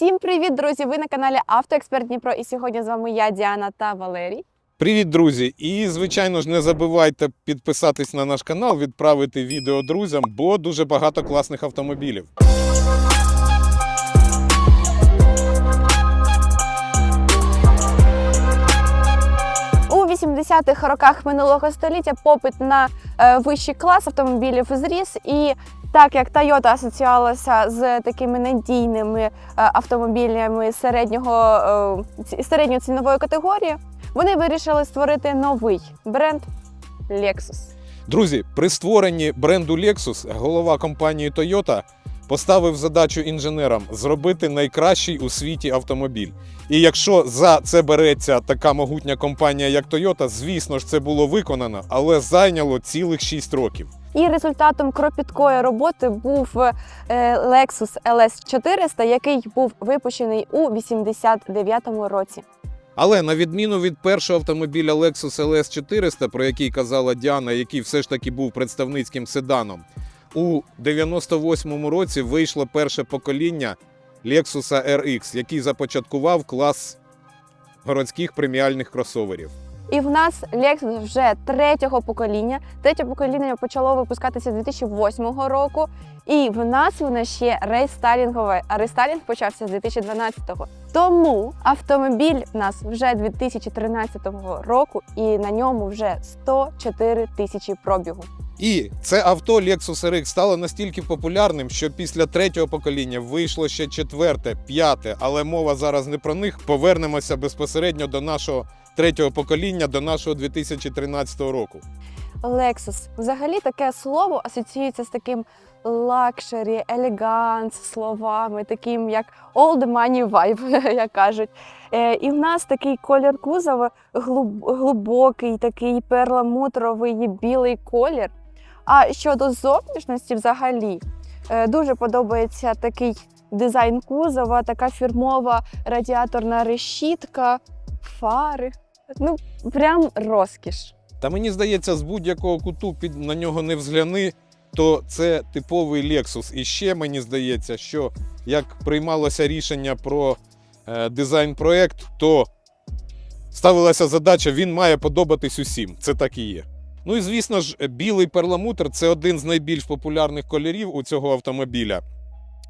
Всім привіт, друзі! Ви на каналі Автоексперт Дніпро. І сьогодні з вами я, Діана та Валерій. Привіт, друзі! І звичайно ж не забувайте підписатись на наш канал, відправити відео друзям, бо дуже багато класних автомобілів. У 80-х роках минулого століття попит на е, вищий клас автомобілів зріс, і так як Toyota асоціювалася з такими надійними е, автомобілями середнього, е, середньої цінової категорії, вони вирішили створити новий бренд Lexus. Друзі, при створенні бренду Lexus голова компанії Toyota поставив задачу інженерам зробити найкращий у світі автомобіль. І якщо за це береться така могутня компанія, як Toyota, звісно ж це було виконано, але зайняло цілих 6 років. І результатом кропіткої роботи був е, Lexus LS 400, який був випущений у 89-му році. Але на відміну від першого автомобіля Lexus LS 400, про який казала Діана, який все ж таки був представницьким седаном, у 98-му році вийшло перше покоління Lexus RX, який започаткував клас городських преміальних кросоверів. І в нас Lexus вже третього покоління. Третє покоління почало випускатися 2008 року. І в нас воно ще рестайлінгове, а рестайлінг почався з 2012-го. Тому автомобіль в нас вже 2013 року, і на ньому вже 104 тисячі пробігу. І це авто Lexus RX стало настільки популярним, що після третього покоління вийшло ще четверте, п'яте, але мова зараз не про них. Повернемося безпосередньо до нашого третього покоління, до нашого 2013 року. Lexus. Взагалі таке слово асоціюється з таким лакшері, елеганс словами, таким як old money vibe, як кажуть. Е, і в нас такий колір кузова глибокий, такий перламутровий білий колір. А щодо зовнішності, взагалі, е, дуже подобається такий дизайн кузова, така фірмова радіаторна решітка, фари. Ну, прям розкіш. Та мені здається, з будь-якого куту під на нього не взгляни, то це типовий Lexus. І ще мені здається, що як приймалося рішення про е, дизайн-проект, то ставилася задача, він має подобатись усім. Це так і є. Ну і звісно ж, білий перламутр це один з найбільш популярних кольорів у цього автомобіля.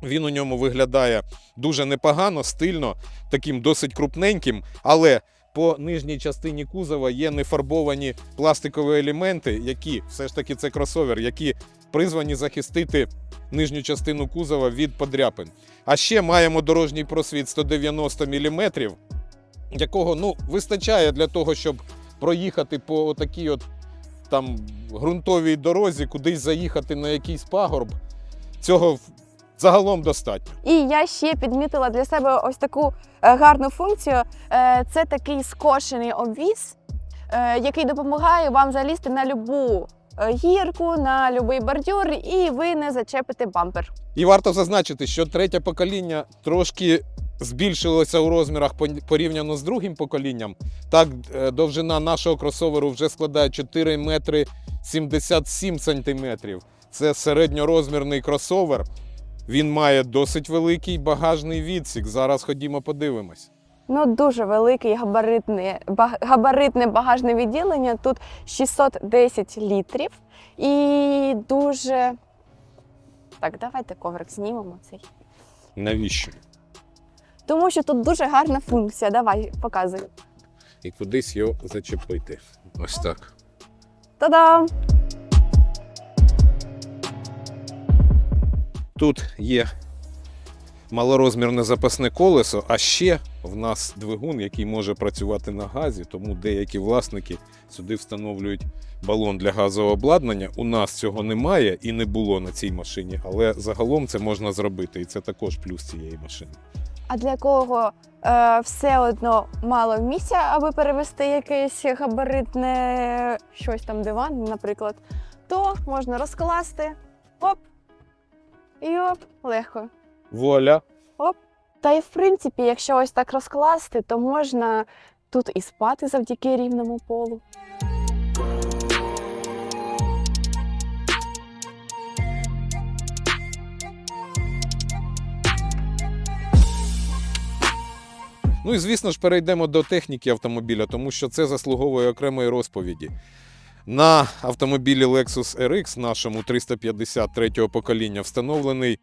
Він у ньому виглядає дуже непогано, стильно, таким досить крупненьким, але по нижній частині кузова є нефарбовані пластикові елементи, які все ж таки це кросовер, які призвані захистити нижню частину кузова від подряпин. А ще маємо дорожній просвіт 190 мм, якого ну, вистачає для того, щоб проїхати по такій от там ґрунтовій дорозі, кудись заїхати на якийсь пагорб. Цього загалом достатньо. І я ще підмітила для себе ось таку е, гарну функцію. Е, Це такий скошений обвіз, е, який допомагає вам залізти на любу гірку, на будь-який бордюр, і ви не зачепите бампер. І варто зазначити, що третє покоління трошки збільшилося у розмірах порівняно з другим поколінням. Так, довжина нашого кросоверу вже складає 4 метри 77 сантиметрів. Це середньорозмірний кросовер. Він має досить великий багажний відсік. Зараз ходімо подивимось. Ну, дуже великий габаритне, габаритне багажне відділення. Тут 610 літрів. І дуже. Так, давайте коврик знімемо цей. Навіщо? Тому що тут дуже гарна функція. Давай, показуй. І кудись його зачепити. Ось так. Та-дам! Тут є малорозмірне запасне колесо, а ще в нас двигун, який може працювати на газі, тому деякі власники сюди встановлюють балон для газового обладнання. У нас цього немає і не було на цій машині, але загалом це можна зробити, і це також плюс цієї машини. А для кого е, все одно мало місця, аби перевести якесь габаритне щось там диван, наприклад, то можна розкласти оп, і оп, легко. Вуаля! Та й в принципі, якщо ось так розкласти, то можна тут і спати завдяки рівному полу. Ну і звісно ж перейдемо до техніки автомобіля, тому що це заслуговує окремої розповіді. На автомобілі Lexus RX, нашому 353-го покоління, встановлений,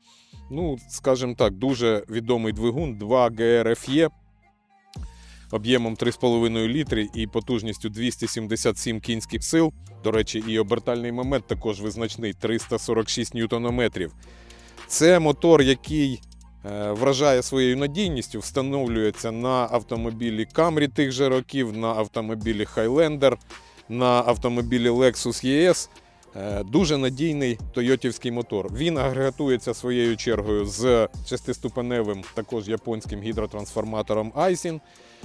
ну, скажімо так, дуже відомий двигун 2 GRFE об'ємом 3,5 літри і потужністю 277 кінських сил. До речі, і обертальний момент також визначний 346 ньютонометрів. Це мотор, який е, вражає своєю надійністю, встановлюється на автомобілі Camry тих же років, на автомобілі Highlander, на автомобілі Lexus ES. Е, Дуже надійний тойотівський мотор. Він агрегатується своєю чергою з шестиступеневим, також японським гідротрансформатором Aisin.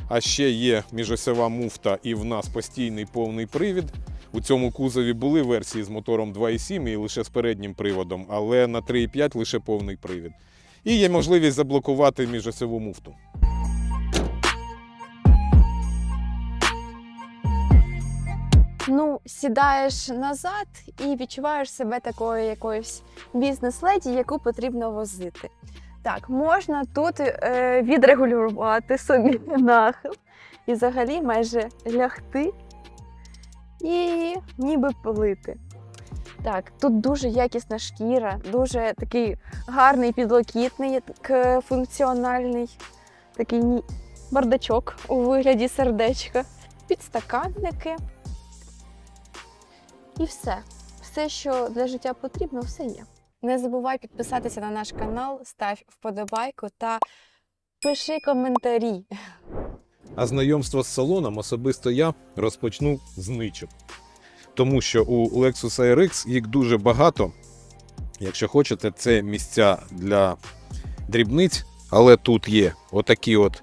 А ще є міжосьова муфта і в нас постійний повний привід. У цьому кузові були версії з мотором 2,7 і лише з переднім приводом, але на 3,5 лише повний привід. І є можливість заблокувати міжосьову муфту. Ну, сідаєш назад і відчуваєш себе такою якоюсь бізнес-леді, яку потрібно возити. Так, можна тут е, відрегулювати собі нахил і взагалі майже лягти і ніби плити. Так, тут дуже якісна шкіра, дуже такий гарний підлокітний, функціональний, такий бардачок у вигляді сердечка, підстаканники. І все. Все, що для життя потрібно, все є. Не забувай підписатися на наш канал, став вподобайку та пиши коментарі. А знайомство з салоном особисто я розпочну з ничок. Тому що у Lexus RX їх дуже багато. Якщо хочете, це місця для дрібниць, але тут є отакі от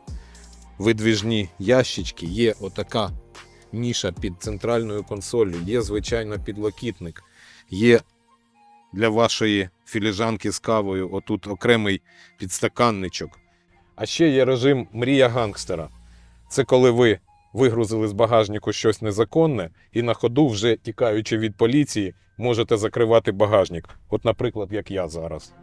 видвіжні ящички, є отака ніша під центральною консолью, є, звичайно, підлокітник, є для вашої філіжанки з кавою отут окремий підстаканничок. А ще є режим Мрія гангстера. Це коли ви вигрузили з багажнику щось незаконне і на ходу, вже тікаючи від поліції, можете закривати багажник. От, наприклад, як я зараз.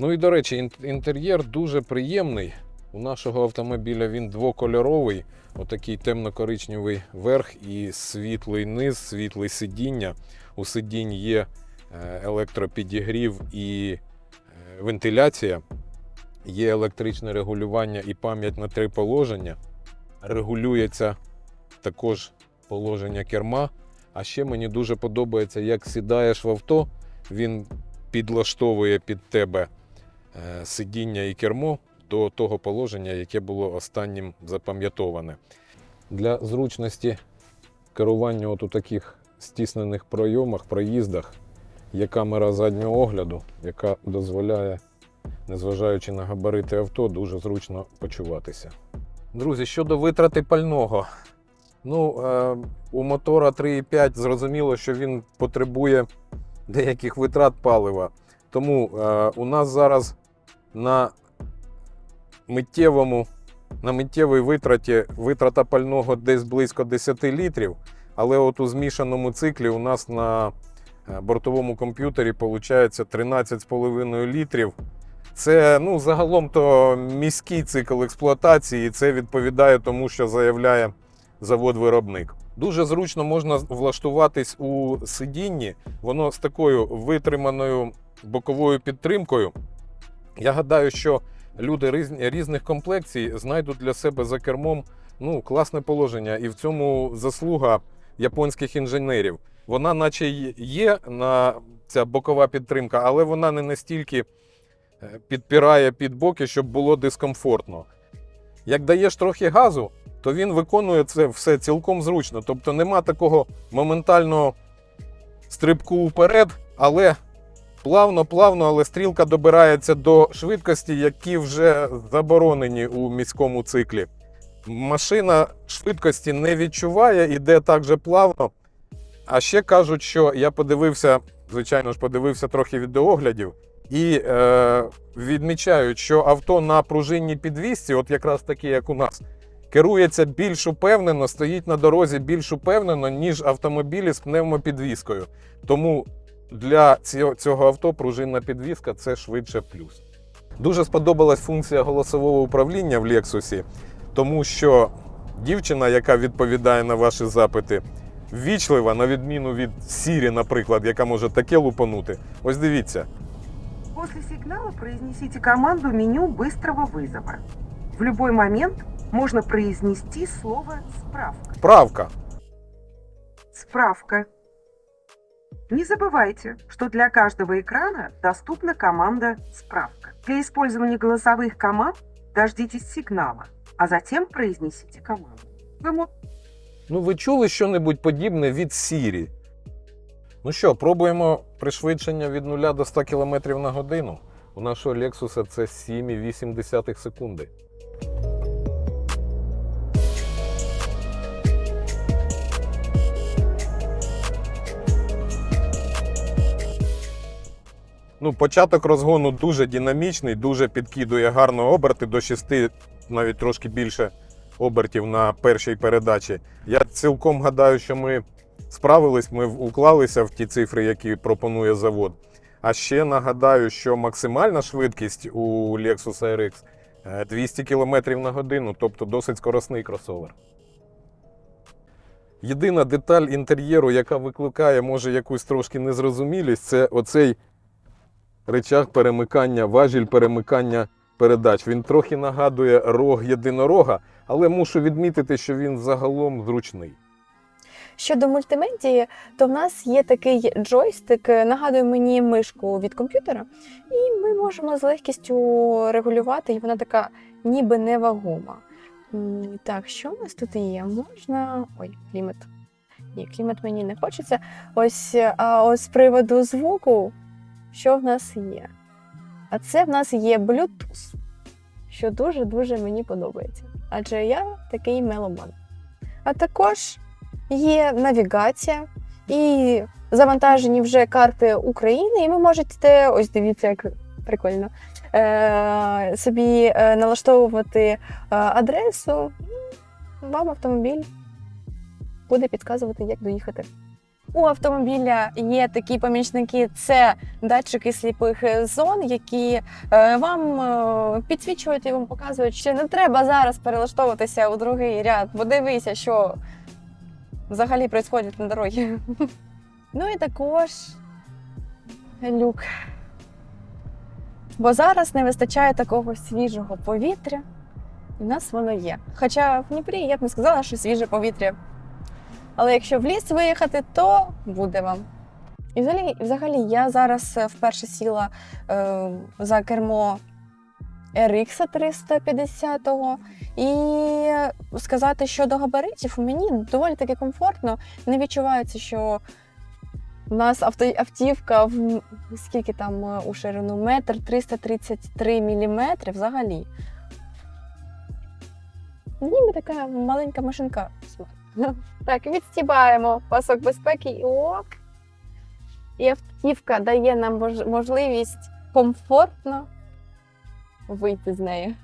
Ну і до речі, інтер'єр дуже приємний. У нашого автомобіля він двокольоровий, отакий темно-коричневий верх і світлий низ, світле сидіння. У сидінь є е, електропідігрів і е, вентиляція, є електричне регулювання і пам'ять на три положення. Регулюється також положення керма. А ще мені дуже подобається, як сідаєш в авто, він підлаштовує під тебе сидіння і кермо до того положення, яке було останнім запам'ятоване. Для зручності керування от у таких стіснених пройомах, проїздах є камера заднього огляду, яка дозволяє, незважаючи на габарити авто, дуже зручно почуватися. Друзі, щодо витрати пального. Ну, е, у мотора 3,5 зрозуміло, що він потребує деяких витрат палива. Тому е, у нас зараз на миттєвому, на миттєвій витраті витрата пального десь близько 10 літрів. Але от у змішаному циклі у нас на е, бортовому комп'ютері виходить 13,5 літрів. Це ну, загалом то міський цикл експлуатації, і це відповідає тому, що заявляє завод-виробник. Дуже зручно можна влаштуватись у сидінні, воно з такою витриманою боковою підтримкою. Я гадаю, що люди різних комплекцій знайдуть для себе за кермом ну, класне положення, і в цьому заслуга японських інженерів. Вона, наче є на ця бокова підтримка, але вона не настільки е, підпирає під боки, щоб було дискомфортно. Як даєш трохи газу, то він виконує це все цілком зручно. Тобто нема такого моментального стрибку вперед, але плавно, плавно, але стрілка добирається до швидкості, які вже заборонені у міському циклі. Машина швидкості не відчуває, іде так же плавно. А ще кажуть, що я подивився, звичайно ж, подивився трохи відеоглядів, і е, відмічають, що авто на пружинній підвісці, от якраз такі, як у нас, керується більш упевнено, стоїть на дорозі більш упевнено, ніж автомобілі з пневмопідвіскою. Тому для цього, авто пружинна підвіска це швидше плюс. Дуже сподобалась функція голосового управління в Lexus, тому що дівчина, яка відповідає на ваші запити, ввічлива, на відміну від Сірі, наприклад, яка може таке лупанути. Ось дивіться, После сигнала произнесите команду меню быстрого вызова. В любой момент можно произнести слово «справка». правка. Справка. Не забывайте, что для каждого экрана доступна команда «Справка». Для использования голосовых команд дождитесь сигнала, а затем произнесите команду. Вы мо- Ну, ви чули щонебудь подібне від Сірі? Ну що, пробуємо пришвидшення від 0 до 100 км на годину. У нашого Lexus це 7,8 секунди. Ну, початок розгону дуже динамічний, дуже підкидує гарно оберти до 6, навіть трошки більше обертів на першій передачі. Я цілком гадаю, що ми справились, ми уклалися в ті цифри, які пропонує завод. А ще нагадаю, що максимальна швидкість у Lexus RX е, 200 км на годину, тобто досить скоросний кросовер. Єдина деталь інтер'єру, яка викликає, може, якусь трошки незрозумілість, це оцей речах перемикання, важіль перемикання передач. Він трохи нагадує рог єдинорога, але мушу відмітити, що він загалом зручний. Щодо мультимедії, то в нас є такий джойстик, нагадує мені мишку від комп'ютера, і ми можемо з легкістю регулювати, і вона така ніби невагома. Так, що у нас тут є? Можна. Ой, клімат. Ні, клімат мені не хочеться. Ось, а ось з приводу звуку, що в нас є? А це в нас є Bluetooth, що дуже-дуже мені подобається. Адже я такий меломан. А також є навігація і завантажені вже карти України, і ви можете, ось дивіться, як прикольно, е, собі е, налаштовувати е, адресу, вам автомобіль буде підказувати, як доїхати. У автомобіля є такі помічники, це датчики сліпих зон, які е, вам е, підсвічують і вам показують, що не треба зараз перелаштовуватися у другий ряд, бо дивися, що взагалі відбувається на дорогі. Ну і також люк. Бо зараз не вистачає такого свіжого повітря. І в нас воно є. Хоча в Дніпрі я б не сказала, що свіже повітря. Але якщо в ліс виїхати, то буде вам. І взагалі, взагалі я зараз е, вперше сіла е, за кермо RX 350 і сказати щодо габаритів, мені доволі таки комфортно. Не відчувається, що у нас авто, автівка в скільки там е, у ширину метр 333 міліметри взагалі. Ніби така маленька машинка. Так, відстібаємо пасок безпеки і ок. І автівка дає нам можливість комфортно вийти з неї.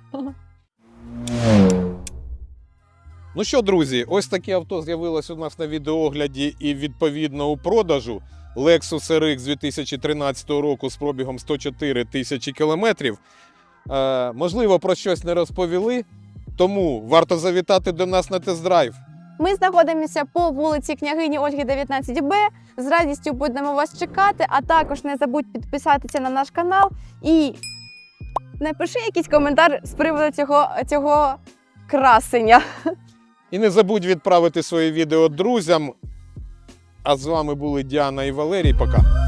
Ну що, друзі, ось таке авто з'явилось у нас на відеогляді і відповідно у продажу. Lexus RX 2013 року з пробігом 104 тисячі кілометрів. Е, можливо, про щось не розповіли, тому варто завітати до нас на тест-драйв. Ми знаходимося по вулиці княгині Ольги 19Б. З радістю будемо вас чекати, а також не забудь підписатися на наш канал і напиши якийсь коментар з приводу цього, цього красення. І не забудь відправити своє відео друзям. А з вами були Діана і Валерій. Пока.